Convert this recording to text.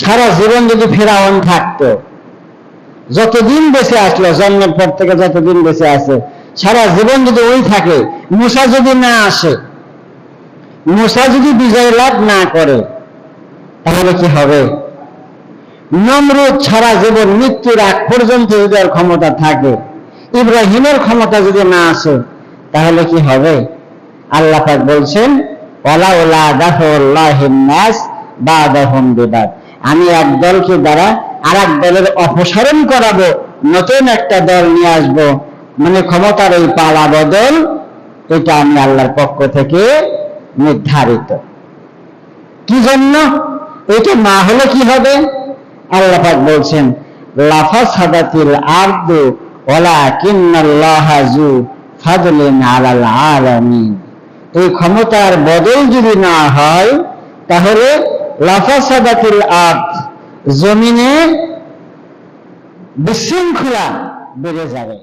সারা জীবন যদি ফেরাউন থাকতো, যতদিন বেঁচে আসলো, জন্মের পর থেকে যতদিন বেঁচে আছে, সারা জীবন যদি ওই থাকে, মুসা যদি না আসে, মুসা যদি বিজয় লাভ না করে, তাহলে কি হবে? নমরুদ সারা জীবন মৃত্যুর আগ পর্যন্ত যদি ক্ষমতা থাকে, ইব্রাহিমের ক্ষমতা যদি না আসে, তাহলে কি হবে? আল্লাহ বলছেন ওলা ওলা নাস বাদাহুম বিবাদ। আমি এক দলকে দ্বারা আর এক দলের অপসারণ করাবো, নতুন একটা দল নিয়ে আসব। মানে ক্ষমতার এই পালা বদল, এটা আমি আল্লাহর পক্ষ থেকে নির্ধারিত। কি জন্য? এটা না হলে কি হবে? আল্লাহ পাক বলছেন লাফা সাদাতিল আরদু ওলা কিন্নাল্লাহা জু ফাদলিন আলাল আলামিন। এই ক্ষমতার বদল যদি না হয়, তাহলে লাফা আর্থ জমিনে বিশৃঙ্খলা বেড়ে যাবে।